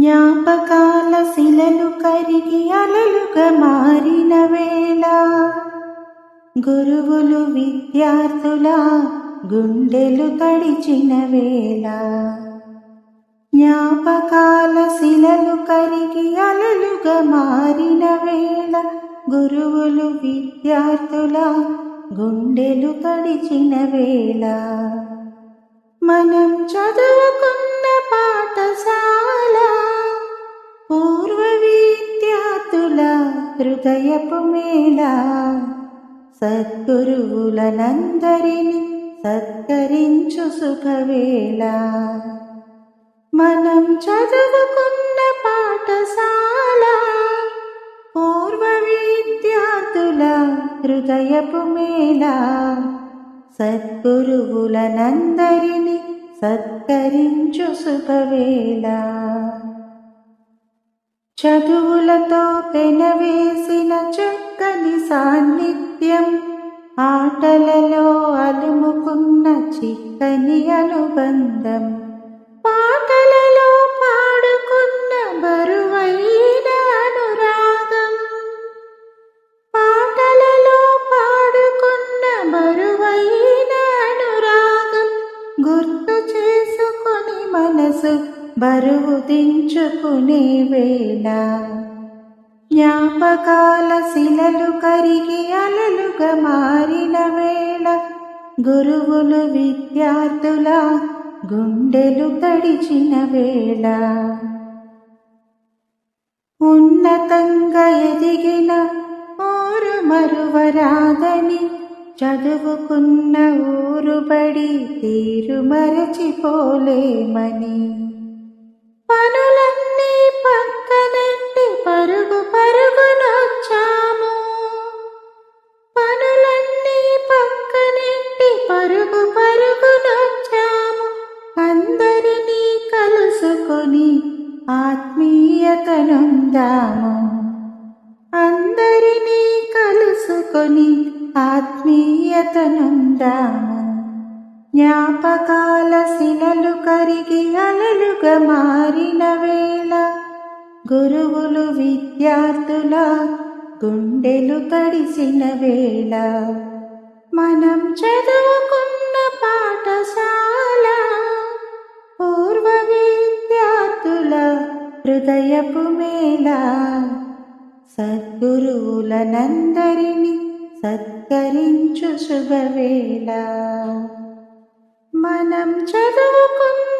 జ్ఞాపకాల శిలలు కరిగి అలలుగా మారిన వేళ. గురువులు విద్యార్థుల గుండెలు తడిచిన వేళ. జ్ఞాపకాల శిలలు కరిగి అలలుగా మారిన వేళ. గురువులు విద్యార్థుల గుండెలు తడిచిన వేళ. మనం చదువుకున్న హృదయపు మేళ సద్గురువులనందరిని సత్కరించు సుఖవేళ. మనం చదువుకున్న పాఠశాల పూర్వ విద్యార్థుల హృదయపు మేళ సద్గురువులనందరిని సత్కరించు సుఖవేళ. చదువులతో పెనవేసిన చక్కని సాన్నిధ్యం. ఆటలలో అలుముకున్న చిక్కని అనుబంధం. పాటలలో పాడుకున్న బరువైన అనురాగం. పాటలలో పాడుకున్న బరువైన అనురాగం. గుర్తు చేసుకొని మనసు బరువు దించుకునే వేళ జ్ఞాపకాల శిలలు కరిగి అలలుగా మారిన వేళ గురువులు విద్యార్థుల గుండెలు తడిచిన వేళ. ఉన్నతంగా ఎదిగిన ఊరు మరువరాదని చదువుకున్న ఊరు బడి తీరు మరచిపోలేమని. పనులన్నీ పక్కనెట్టి పరుగు పరుగునొచ్చాము. పనులన్నీ పక్కనెట్టి పరుగు పరుగునొచ్చాము. అందరినీ కలుసుకొని ఆత్మీయతనుందాము. అందరినీ కలుసుకొని ఆత్మీయతనుందాము. జ్ఞాపకాల శిలలు కరిగి అలలుగా మారిన వేళ గురువులు విద్యార్థుల గుండెలు తడిసిన వేళ. మనం చదువుకున్న పాఠశాల పూర్వ విద్యార్థుల హృదయపు మేళ. సద్గురువులనందరినీ సత్కరించు శుభవేళ. మనం చదువుకున్న పాఠశాల